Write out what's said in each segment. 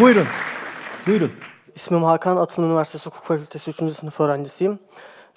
Buyurun. Buyurun. İsmim Hakan, Atıl Üniversitesi Hukuk Fakültesi 3. sınıf öğrencisiyim.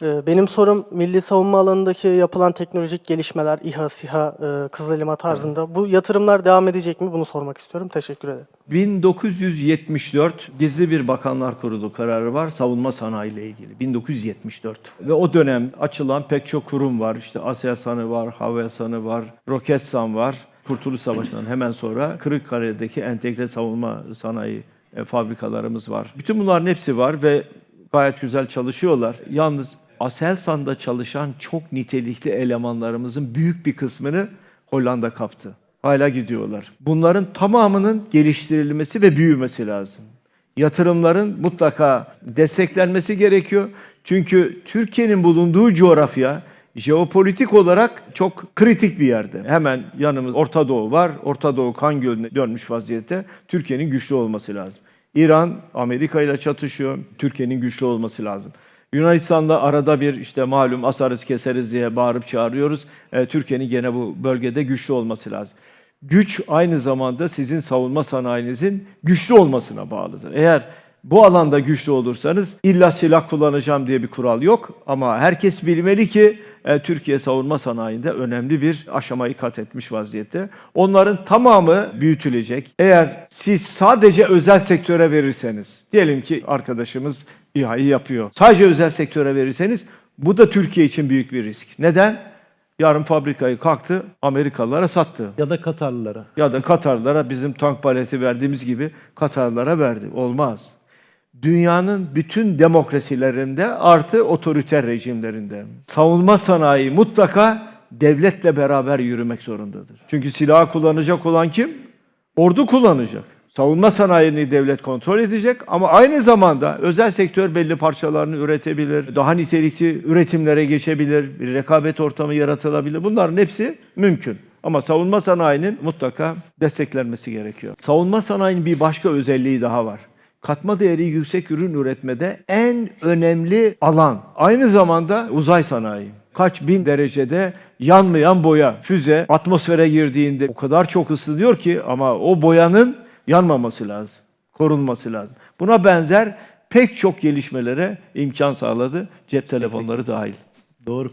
Ee, Benim sorum milli savunma alanındaki yapılan teknolojik gelişmeler, İHA, SİHA, e, Kızılelma tarzında bu yatırımlar devam edecek mi? Bunu sormak istiyorum. Teşekkür ederim. 1974 gizli bir bakanlar kurulu kararı var savunma sanayi ile ilgili. 1974. Ve o dönem açılan pek çok kurum var. İşte Aselsan'ı var, Havelsan'ı var, Roketsan var. Kurtuluş Savaşı'ndan hemen sonra Kırıkkale'deki entegre savunma sanayi e, fabrikalarımız var. Bütün bunların hepsi var ve gayet güzel çalışıyorlar. Yalnız Aselsan'da çalışan çok nitelikli elemanlarımızın büyük bir kısmını Hollanda kaptı. Hala gidiyorlar. Bunların tamamının geliştirilmesi ve büyümesi lazım. Yatırımların mutlaka desteklenmesi gerekiyor. Çünkü Türkiye'nin bulunduğu coğrafya jeopolitik olarak çok kritik bir yerde. Hemen yanımız Orta Doğu var. Orta Doğu kan gölüne dönmüş vaziyette. Türkiye'nin güçlü olması lazım. İran Amerika ile çatışıyor. Türkiye'nin güçlü olması lazım. Yunanistan'da arada bir işte malum asarız keseriz diye bağırıp çağırıyoruz. E, Türkiye'nin gene bu bölgede güçlü olması lazım. Güç aynı zamanda sizin savunma sanayinizin güçlü olmasına bağlıdır. Eğer bu alanda güçlü olursanız illa silah kullanacağım diye bir kural yok. Ama herkes bilmeli ki e, Türkiye savunma sanayinde önemli bir aşamayı kat etmiş vaziyette. Onların tamamı büyütülecek. Eğer siz sadece özel sektöre verirseniz, diyelim ki arkadaşımız İHA'yı yapıyor. Sadece özel sektöre verirseniz bu da Türkiye için büyük bir risk. Neden? Yarın fabrikayı kalktı, Amerikalılara sattı. Ya da Katarlılara. Ya da Katarlara bizim tank paleti verdiğimiz gibi Katarlara verdi. Olmaz. Dünyanın bütün demokrasilerinde artı otoriter rejimlerinde savunma sanayi mutlaka devletle beraber yürümek zorundadır. Çünkü silahı kullanacak olan kim? Ordu kullanacak. Savunma sanayini devlet kontrol edecek ama aynı zamanda özel sektör belli parçalarını üretebilir, daha nitelikli üretimlere geçebilir, bir rekabet ortamı yaratılabilir. Bunların hepsi mümkün. Ama savunma sanayinin mutlaka desteklenmesi gerekiyor. Savunma sanayinin bir başka özelliği daha var. Katma değeri yüksek ürün üretmede en önemli alan. Aynı zamanda uzay sanayi. Kaç bin derecede yanmayan boya, füze atmosfere girdiğinde o kadar çok ısınıyor ki ama o boyanın yanmaması lazım, korunması lazım. Buna benzer pek çok gelişmelere imkan sağladı, cep telefonları dahil. Doğru.